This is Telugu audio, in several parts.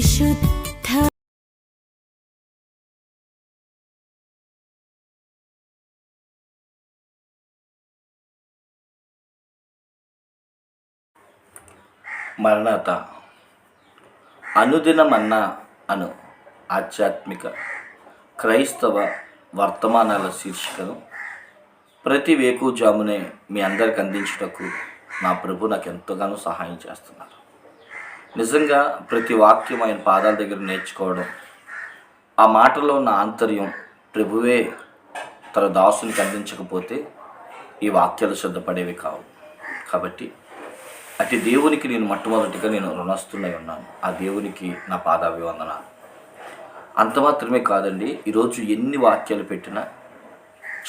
మరణత మరణత. అనుదినమన్న అను ఆధ్యాత్మిక క్రైస్తవ వర్తమానాల శీర్షికను ప్రతి వేకుజామునే మీ అందరికి అందించటకు నా ప్రభు నాకు ఎంతగానో సహాయం చేస్తున్నారు. నిజంగా ప్రతి వాక్యం ఆయన పాదాల దగ్గర నేర్చుకోవడం ఆ మాటలో ఉన్న ఆంతర్యం ప్రభువే తన దాసునికి అందించకపోతే ఈ వాక్యాలు సిద్ధపడేవి కావు. కాబట్టి అటు దేవునికి నేను మొట్టమొదటిగా నేను రుణస్తున్నై ఉన్నాను. ఆ దేవునికి నా పాదాభివందనాలు. అంత మాత్రమే కాదండి ఈరోజు ఎన్ని వాక్యాలు పెట్టినా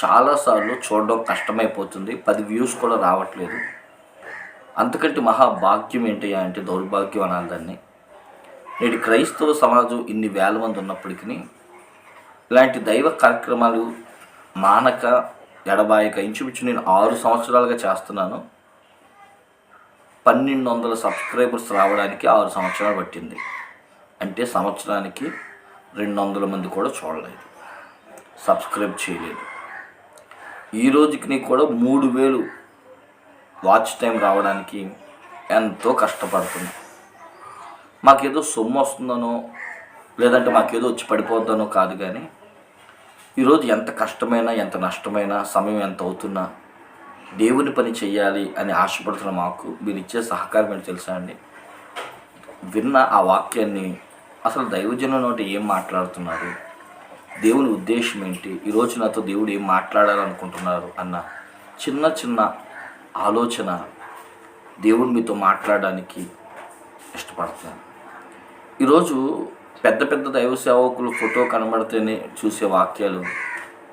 చాలాసార్లు చూడడం కష్టమైపోతుంది. పది వ్యూస్ కూడా రావట్లేదు. అంతకంటే మహాభాగ్యం ఏంటయ్యా అంటే దౌర్భాగ్యం అనాలి దాన్ని నేటి క్రైస్తవ సమాజం ఇన్ని వేల మంది ఉన్నప్పటికీ ఇలాంటి దైవ కార్యక్రమాలు మానక ఎడబాయక ఇంచుమించు నేను ఆరు సంవత్సరాలుగా చేస్తున్నాను. పన్నెండు వందల సబ్స్క్రైబర్స్ రావడానికి ఆరు సంవత్సరాలు పట్టింది. అంటే సంవత్సరానికి రెండు వందల మంది కూడా చూడలేదు. సబ్స్క్రైబ్ చేయలేదు. ఈ రోజుకి నీకు కూడా మూడు వేలు వాచ్ టైం రావడానికి ఎంతో కష్టపడుతున్నా మాకేదో సొమ్ము వస్తుందనో లేదంటే మాకేదో వచ్చి పడిపోద్దనో కాదు కానీ ఈరోజు ఎంత కష్టమైనా ఎంత నష్టమైనా సమయం ఎంత అవుతున్నా దేవుని పని చేయాలి అని ఆశపడుతున్న మాకు మీరు ఇచ్చే సహకారం ఏంటి తెలుసా అండి? విన్న ఆ వాక్యాన్ని అసలు దైవజనం నోటి ఏం మాట్లాడుతున్నారు? దేవుని ఉద్దేశం ఏంటి? ఈరోజు నాతో దేవుడు ఏం మాట్లాడాలనుకుంటున్నారు? అన్న చిన్న చిన్న ఆలోచన దేవుడు మీతో మాట్లాడడానికి ఇష్టపడుతున్నాను ఈరోజు పెద్ద పెద్ద దైవ సేవకులు ఫోటో కనబడితేనే చూసే వాక్యాలు.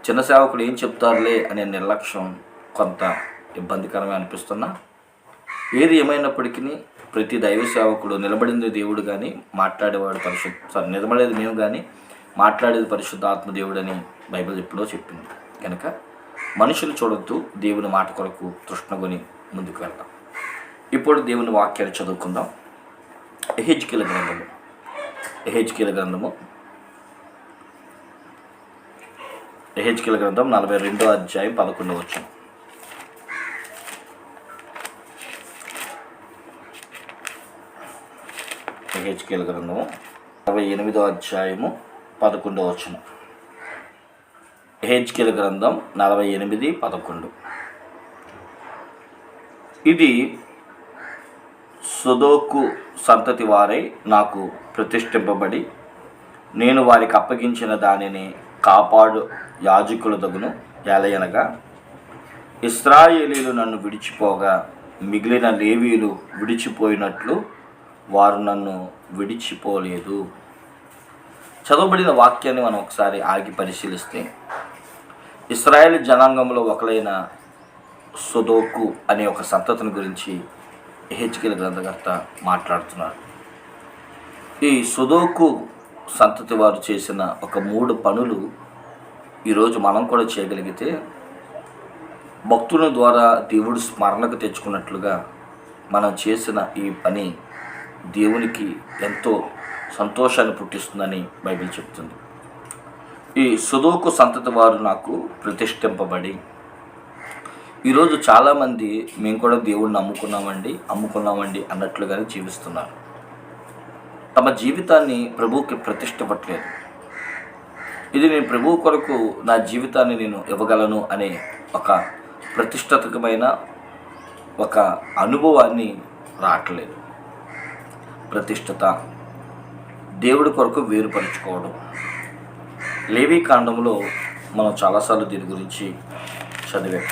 చిన్న సేవకులు ఏం చెప్తారులే అనే నిర్లక్ష్యం కొంత ఇబ్బందికరమే అనిపిస్తున్నా. ఏది ఏమైనప్పటికీ ప్రతి దైవ సేవకుడు నిలబడింది దేవుడు కానీ మాట్లాడేవాడు పరిశుద్ధ సారీ నిలబడేది మేము కానీ మాట్లాడేది పరిశుద్ధాత్మ దేవుడు అని బైబిల్ ఎప్పుడో చెప్పింది. కనుక మనుషులు చూడొద్దు దేవుని మాట కొరకు తృష్ణగొని ముందుకు వెళ్దాం. ఇప్పుడు దేవుని వాక్యాలు చదువుకుందాం. ఎహెచ్కీల గ్రంథము. ఎహెచ్కీల గ్రంథము. ఎహెచ్కీల గ్రంథం నలభై రెండో అధ్యాయం పదకొండు వచ్చాం ఎహెచ్కేల్ గ్రంథము అరవై ఎనిమిదో అధ్యాయము పదకొండవ వచ్చును ఎహెచ్కేల్ గ్రంథం నలభై ఎనిమిది పదకొండు. ఇది సుదోకు సంతతి వారై నాకు ప్రతిష్ఠింపబడి నేను వారికి అప్పగించిన దానిని కాపాడు యాజకుల దగును ఏలయనగా ఇస్రాయేలీలు నన్ను విడిచిపోగా మిగిలిన లేవీలు విడిచిపోయినట్లు వారు నన్ను విడిచిపోలేదు. చదవబడిన వాక్యాన్ని మనం ఒకసారి ఆగి పరిశీలిస్తే ఇస్రాయేల్ జనాంగంలో ఒకలైన సుదోకు అనే ఒక సంతతిని గురించి హెచ్కేల్ గ్రంథకర్త మాట్లాడుతున్నారు. ఈ సుదోకు సంతతి వారు చేసిన ఒక మూడు పనులు ఈరోజు మనం కూడా చేయగలిగితే భక్తుల ద్వారా దేవుడు స్మరణకు తెచ్చుకున్నట్లుగా మనం చేసిన ఈ పని దేవునికి ఎంతో సంతోషాన్ని పుట్టిస్తుందని బైబిల్ చెప్తుంది. ఈ సుదోకు సంతతి వారు నాకు ప్రతిష్ఠింపబడి ఈరోజు చాలామంది మేము కూడా దేవుణ్ణి అమ్ముకున్నామండి అమ్ముకున్నామండి అన్నట్లుగానే జీవిస్తున్నారు. తమ జీవితాన్ని ప్రభువుకి ప్రతిష్టపట్లేదు ఇది నేను ప్రభువు కొరకు నా జీవితాన్ని నేను ఇవ్వగలను అనే ఒక ప్రతిష్టాత్మకమైన ఒక అనుభవాన్ని రావట్లేదు. ప్రతిష్టత దేవుడి కొరకు వేరుపరుచుకోవడం. లేవీ కాండంలో మనం చాలాసార్లు దీని గురించి చదివాం.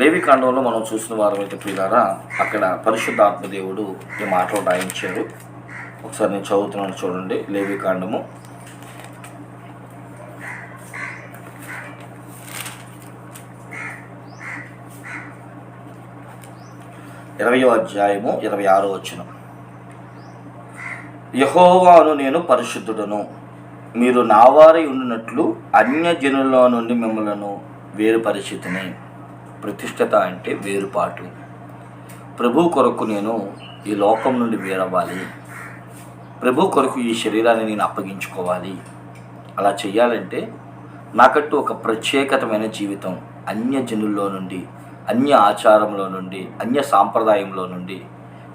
లేవి కాండంలో మనం చూసిన వారం అయితే ప్రియులారా అక్కడ పరిశుద్ధ ఆత్మదేవుడు ఈ మాటలు రాయించారు. ఒకసారి నేను చదువుతున్నాను చూడండి లేవి కాండము. ఇరవయో అధ్యాయము ఇరవై ఆరో వచ్చిన యహోవాను నేను పరిశుద్ధుడను. మీరు నావారై ఉండినట్లు అన్యజనుల నుండి మిమ్మలను వేరుపరిచితిని. ప్రతిష్టత అంటే వేరుపాటు. ప్రభు కొరకు నేను ఈ లోకం నుండి వేరవ్వాలి. ప్రభు కొరకు ఈ శరీరాన్ని నేను అప్పగించుకోవాలి. అలా చేయాలంటే నాకంటూ ఒక ప్రత్యేకతమైన జీవితం అన్య జనుల్లో నుండి అన్య ఆచారంలో నుండి అన్య సాంప్రదాయంలో నుండి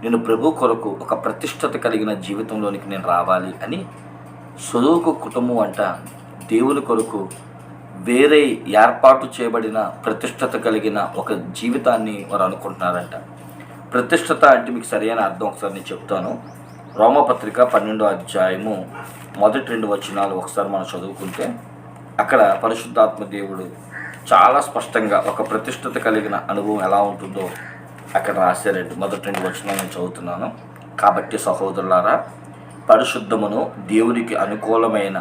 నేను ప్రభు కొరకు ఒక ప్రతిష్టత కలిగిన జీవితంలోనికి నేను రావాలి అని సొదువుకు కుటుంబం అంట దేవుని కొరకు వేరే ఏర్పాటు చేయబడిన ప్రతిష్టత కలిగిన ఒక జీవితాన్ని వారు అనుకుంటున్నారంట. ప్రతిష్టత అంటే మీకు సరైన అర్థం ఒకసారి నేను చెప్తాను. రోమపత్రిక పన్నెండో అధ్యాయము మొదటి రెండు వచనాలు ఒకసారి మనం చదువుకుంటే అక్కడ పరిశుద్ధాత్మ దేవుడు చాలా స్పష్టంగా ఒక ప్రతిష్టత కలిగిన అనుభవం ఎలా ఉంటుందో అక్కడ రాశారండి. మొదటి రెండు వచనాలు నేను చదువుతున్నాను. కాబట్టి సహోదరులారా పరిశుద్ధమును దేవునికి అనుకూలమైన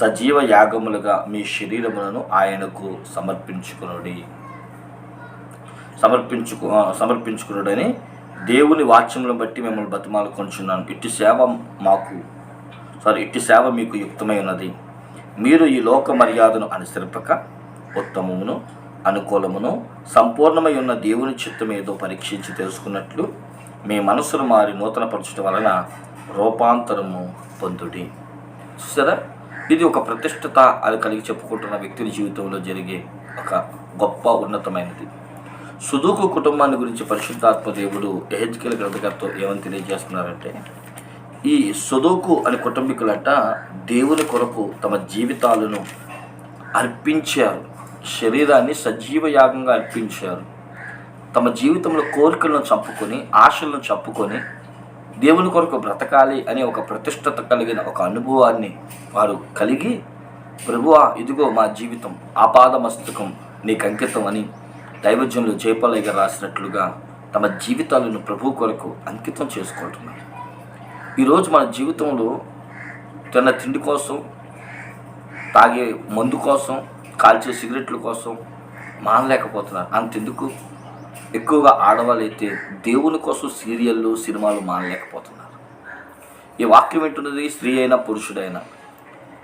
సజీవ యాగములుగా మీ శరీరములను ఆయనకు సమర్పించుకునుడి. సమర్పించుకు సమర్పించుకునుడని దేవుని వాక్యములను బట్టి మిమ్మల్ని బతిమాలు కొంచున్నాను ఇట్టి సేవ మాకు సారీ ఇట్టి సేవ మీకు యుక్తమై ఉన్నది. మీరు ఈ లోక మర్యాదను అనుసరింపక ఉత్తమమును అనుకూలమును సంపూర్ణమై ఉన్న దేవుని చిత్తం ఏదో పరీక్షించి తెలుసుకున్నట్లు మీ మనసును మారి నూతన పరచడం వలన రూపాంతరము పొందుడి. చూసారా ఇది ఒక ప్రతిష్టత అది కలిగి చెప్పుకుంటున్న వ్యక్తుల జీవితంలో జరిగే ఒక గొప్ప ఉన్నతమైనది. సుదూకు కుటుంబాన్ని గురించి పరిశుద్ధాత్మ దేవుడు ఎహెచ్కేల గ్రంథకర్తో ఏమని తెలియజేస్తున్నారంటే ఈ సుదూకు అనే కుటుంబీకులంట దేవుని కొరకు తమ జీవితాలను అర్పించారు. శరీరాన్ని సజీవ యాగంగా అర్పించారు. తమ జీవితంలో కోరికలను చంపుకొని ఆశలను చంపుకొని దేవుని కొరకు బ్రతకాలి అనే ఒక ప్రతిష్టత కలిగిన ఒక అనుభవాన్ని వారు కలిగి ప్రభువా ఇదిగో మా జీవితం ఆపాద మస్తకం నీకు అంకితం అని దైవజ్యంలో జయపాలయ్య రాసినట్లుగా తమ జీవితాలను ప్రభు కొరకు అంకితం చేసుకుంటున్నారు. ఈరోజు మన జీవితంలో తిన్న తిండి కోసం తాగే మందు కోసం కాల్చే సిగరెట్ల కోసం మానలేకపోతున్నారు. అంతెందుకు? ఎక్కువగా ఆడవాళ్ళు అయితే దేవుని కోసం సీరియళ్ళు సినిమాలు మానలేకపోతున్నారు. ఈ వాక్యం వింటున్నది స్త్రీ అయినా పురుషుడైనా.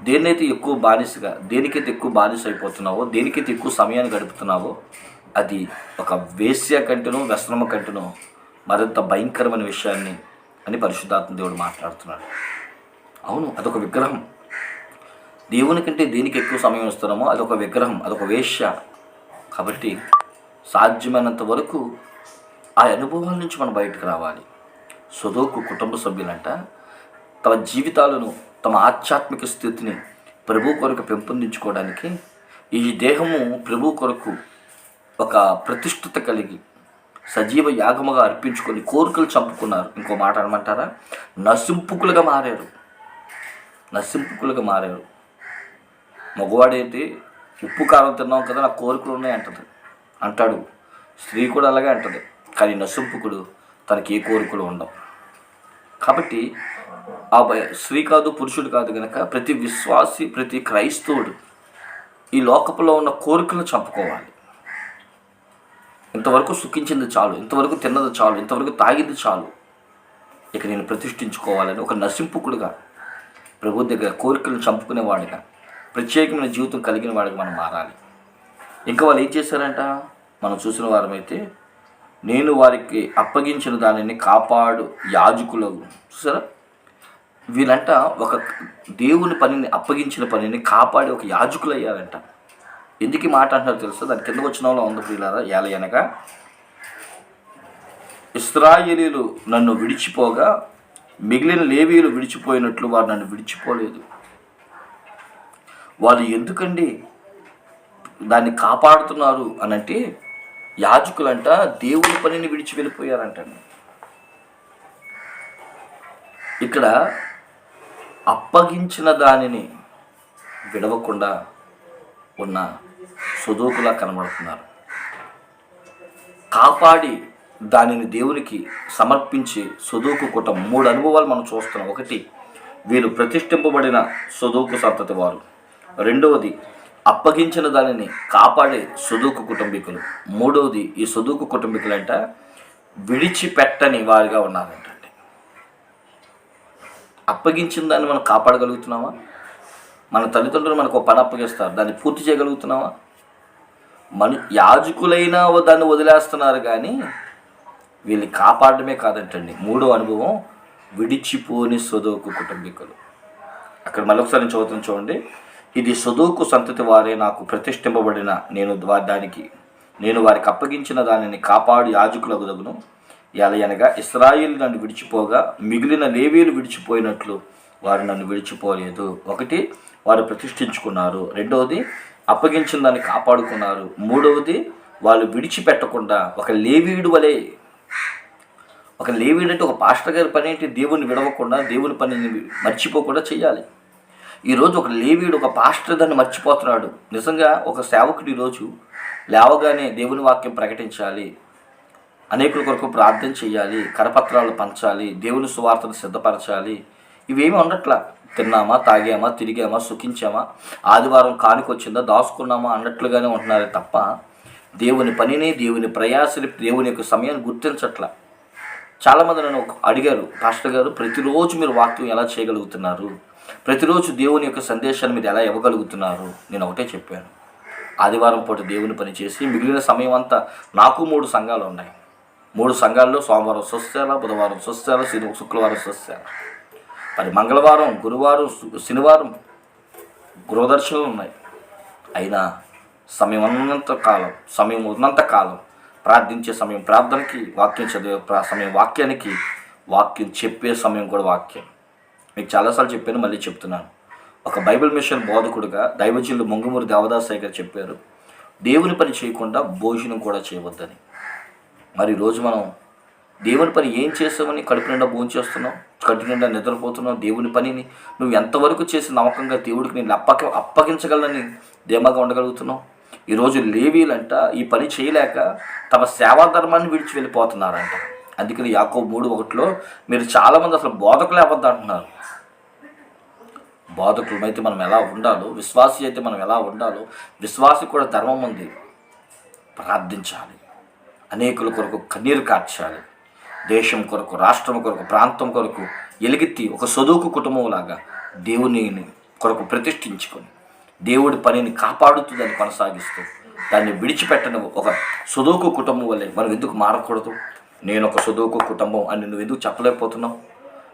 దేన్నైతే ఎక్కువ బానిసగా దేనికైతే ఎక్కువ బానిస అయిపోతున్నావో దేనికైతే ఎక్కువ సమయాన్ని గడుపుతున్నావో అది ఒక వేశ్య కంటేనో వ్యసనమ కంటేనో మరింత భయంకరమైన విషయాన్ని అని పరిశుద్ధాత్మ దేవుడు మాట్లాడుతున్నాడు. అవును అదొక విగ్రహం. దేవుని కంటే దేనికి ఎక్కువ సమయం ఇస్తున్నామో అదొక విగ్రహం అదొక వేశ్య. కాబట్టి సాధ్యమైనంత వరకు ఆ అనుభవాల నుంచి మనం బయటకు రావాలి. సుధోకు కుటుంబ సభ్యులంట తమ జీవితాలను తమ ఆధ్యాత్మిక స్థితిని ప్రభు కొరకు పెంపొందించుకోవడానికి ఈ దేహము ప్రభు కొరకు ఒక ప్రతిష్ఠత కలిగి సజీవ యాగముగా అర్పించుకొని కోరికలు చంపుకున్నారు. ఇంకో మాట అనమంటారా? నశింపుకులుగా మారారు. నశింపుకులుగా మారారు. మగవాడేంటి ఉప్పు కారం తిన్నాం కదా నా కోరికలు ఉన్నాయి అంటది అంటాడు. స్త్రీ కూడా అలాగే అంటది. కానీ నసింపుకుడు తనకి ఏ కోరికలు ఉండవు. కాబట్టి ఆ స్త్రీ కాదు పురుషుడు కాదు కనుక ప్రతి విశ్వాసి ప్రతి క్రైస్తవుడు ఈ లోకపులో ఉన్న కోరికలను చంపుకోవాలి. ఇంతవరకు సుఖించింది చాలు ఇంతవరకు తిన్నది చాలు ఇంతవరకు తాగింది చాలు. ఇక నేను ప్రతిష్ఠించుకోవాలని ఒక నశింపుకుడుగా ప్రభు దగ్గర కోరికలను చంపుకునేవాడిగా ప్రత్యేకమైన జీవితం కలిగిన వాడిగా మనం మారాలి. ఇంకా వాళ్ళు ఏం చేశారంట? మనం చూసిన వారమైతే నేను వారికి అప్పగించిన దానిని కాపాడు యాజకులకు చూసారా? వీళ్ళంట ఒక దేవుని పనిని అప్పగించిన పనిని కాపాడి ఒక యాజకులు అయ్యారంట ఎందుకు మాట అంటున్నారు తెలుసా? దాని కింద వచ్చిన వాళ్ళు ఉంది ప్రియులారా ఏలయనగా ఇస్రాయేలీలు నన్ను విడిచిపోగా మిగిలిన లేవీలు విడిచిపోయినట్లు వారు నన్ను విడిచిపోలేదు. వాళ్ళు ఎందుకండి దాన్ని కాపాడుతున్నారు అని అంటే యాజకులంట దేవుని పనిని విడిచి వెళ్ళిపోయారంటండి. ఇక్కడ అప్పగించిన దానిని విడవకుండా ఉన్న సుదూకులా కనబడుతున్నారు. కాపాడి దానిని దేవునికి సమర్పించి సుదూకు కుటుంబం మూడు అనుభవాలు మనం చూస్తున్నాం. ఒకటి వీరు ప్రతిష్ఠింపబడిన సుదూకు సంతతి వారు. రెండవది అప్పగించిన దానిని కాపాడే సుదూకు కుటుంబీకులు. మూడవది ఈ సుదూకు కుటుంబీకులంట విడిచిపెట్టని వారిగా ఉన్నారంటండి. అప్పగించిన దాన్ని మనం కాపాడగలుగుతున్నామా? మన తల్లిదండ్రులు మనకు ఒక పని అప్పగిస్తారు దాన్ని పూర్తి చేయగలుగుతున్నావా మన యాజకులైనా దాన్ని వదిలేస్తున్నారు కానీ వీళ్ళని కాపాడమే కాదంటండి. మూడో అనుభవం విడిచిపోని సొదోకు కుటుంబీకులు. అక్కడ మరొకసారి నేను చదువుతాను చూడండి. ఇది సొదోకు సంతతి వారే నాకు ప్రతిష్ఠింపబడిన నేను దానికి నేను వారికి అప్పగించిన దానిని కాపాడు యాజకులగుదగును ఎలయనగా ఇస్రాయిల్ నన్ను విడిచిపోగా మిగిలిన లేవీలు విడిచిపోయినట్లు వారు నన్ను విడిచిపోలేదు. ఒకటి వారు ప్రతిష్ఠించుకున్నారు. రెండవది అప్పగించిన దాన్ని కాపాడుకున్నారు. మూడవది వాళ్ళు విడిచిపెట్టకుండా ఒక లేవీడు వలె ఒక లేవీడు అంటే ఒక పాస్టర్ గారి పని ఏంటి దేవుని విడవకుండా దేవుని పనిని మర్చిపోకుండా చేయాలి ఈరోజు ఒక లేవీడు ఒక పాస్టర్ దాన్ని మర్చిపోతున్నాడు. నిజంగా ఒక సేవకుడు ఈరోజు లేవగానే దేవుని వాక్యం ప్రకటించాలి. అనేకుల కొరకు ప్రార్థన చేయాలి కరపత్రాలు పంచాలి దేవుని సువార్తను సిద్ధపరచాలి. ఇవేమి ఉండట్లా? తిన్నామా తాగామా తిరిగామా సుఖించామా? ఆదివారం కానికొచ్చిందా దాచుకున్నామా అన్నట్లుగానే ఉంటున్నారే తప్ప దేవుని పనిని దేవుని ప్రయాసని దేవుని యొక్క సమయాన్ని గుర్తించట్లా. చాలామంది నన్ను ఒక- అడిగారు పాస్టర్ గారు ప్రతిరోజు మీరు వాక్యం ఎలా చేయగలుగుతున్నారు? ప్రతిరోజు దేవుని యొక్క సందేశాన్ని మీరు ఎలా ఇవ్వగలుగుతున్నారు? నేను ఒకటే చెప్పాను. ఆదివారం పూట దేవుని పనిచేసి మిగిలిన సమయం అంతా నాకు మూడు సంఘాలు ఉన్నాయి. మూడు సంఘాల్లో సోమవారం స్వస్థాల బుధవారం స్వస్థాల శని శుక్రవారం స్వస్థాల. మరి మంగళవారం గురువారం శనివారం గృహదర్శనలు ఉన్నాయి. అయినా సమయం ఉన్నంత కాలం సమయం ఉన్నంత కాలం ప్రార్థించే సమయం ప్రార్థనకి వాక్యం చదివే ప్రా- సమయం వాక్యానికి వాక్యం చెప్పే సమయం కూడా వాక్యం. మీకు చాలాసార్లు చెప్పాను మళ్ళీ చెప్తున్నాను. ఒక బైబిల్ మిషన్ బోధకుడుగా దైవజీలు మొంగుమూరి దేవదాసాయి గారు చెప్పారు దేవుని పని చేయకుండా భోజనం కూడా చేయవద్దని. మరి ఈరోజు మనం దేవుని పని ఏం చేసామని కడుపు నిండా భోజనం చేస్తున్నావు కడుపు నిండా నిద్రపోతున్నావు దేవుని పనిని నువ్వు ఎంతవరకు చేసి నమ్మకంగా దేవుడికి నేను అప్పక అప్పగించగలనని ధీమాగా ఉండగలుగుతున్నావు ఈరోజు లేవీలంట ఈ పని చేయలేక తమ సేవా ధర్మాన్ని విడిచి వెళ్ళిపోతున్నారంట. అందుకని యాకో మూడు ఒకటిలో మీరు చాలామంది అసలు బోధకులే అవ్వద్దు అంటున్నారు. బోధకులమైతే మనం ఎలా ఉండాలో విశ్వాసి అయితే మనం ఎలా ఉండాలో విశ్వాసి కూడా ధర్మం ఉంది. ప్రార్థించాలి. అనేకుల కొరకు కన్నీరు కార్చాలి. దేశం కొరకు రాష్ట్రం కొరకు ప్రాంతం కొరకు ఎలుగెత్తి ఒక సొదువుకు కుటుంబం లాగా దేవుని కొరకు ప్రతిష్ఠించుకొని దేవుడి పనిని కాపాడుతూ దాన్ని కొనసాగిస్తూ దాన్ని విడిచిపెట్టడం ఒక సుదోకు కుటుంబం వల్లే మనం ఎందుకు మారకూడదు? నేను ఒక సుదోకు కుటుంబం అని నువ్వు ఎందుకు చెప్పలేకపోతున్నావు?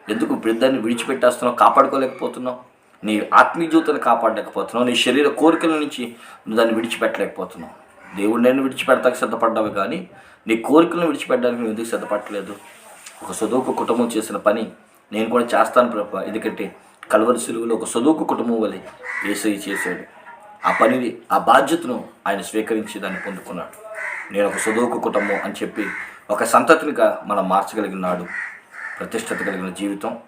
ఎందుకు వృద్ధాన్ని విడిచిపెట్టేస్తున్నావు? కాపాడుకోలేకపోతున్నావు? నీ ఆత్మీయ జీవితాన్ని కాపాడలేకపోతున్నావు నీ శరీర కోరికల నుంచి నువ్వు దాన్ని విడిచిపెట్టలేకపోతున్నావు. దేవుడు నేను విడిచిపెడతానికి సిద్ధపడ్డావు కానీ నీ కోరికలను విడిచిపెట్టడానికి నువ్వు ఎందుకు సిద్ధపడలేదు? ఒక చదువుకు కుటుంబం చేసిన పని నేను కూడా చేస్తాను ప్రభు ఎందుకంటే కలవరి సిలువలో ఒక చదువుకు కుటుంబం వలె ఏసై చేశాడు. ఆ పనిని ఆ బాధ్యతను ఆయన స్వీకరించి దాన్ని పొందుకున్నాడు. నేను ఒక చదువుకు కుటుంబం అని చెప్పి ఒక సంతతినిగా మనం మార్చగలిగినాడు ప్రతిష్టత కలిగిన జీవితం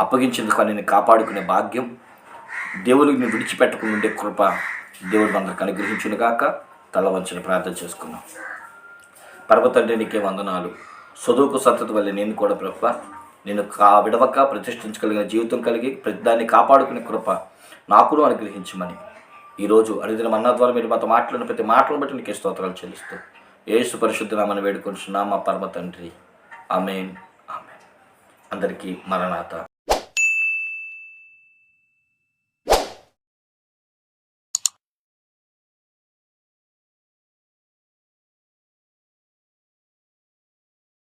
అప్పగించేందుకు నేను కాపాడుకునే భాగ్యం దేవుడిని విడిచిపెట్టకుండా ఉండే కృప దేవుడు మనకు అనుగ్రహించును కాక తల ప్రార్థన చేసుకున్నాం పర్వతండ్రి నీకే వందనాలు. చదువుకు సంతతి వల్ల నేను కూడా ప్రభ నేను కా విడవక ప్రతిష్ఠించగలిగిన జీవితం కలిగి ప్రతి దాన్ని కాపాడుకునే కృప నాకును అనుగ్రహించమని ఈరోజు అడిగిన మన్నా ద్వారా మీరు మాతో మాట్లాడిన ప్రతి మాటలను బట్టి నీకే స్తోత్రాలు చెల్లిస్తూ ఏసు పరిశుద్ధనామని వేడుకుంటున్నా మా పరమ తండ్రి ఆమెన్. ఆమెన్. అందరికీ మరణాత.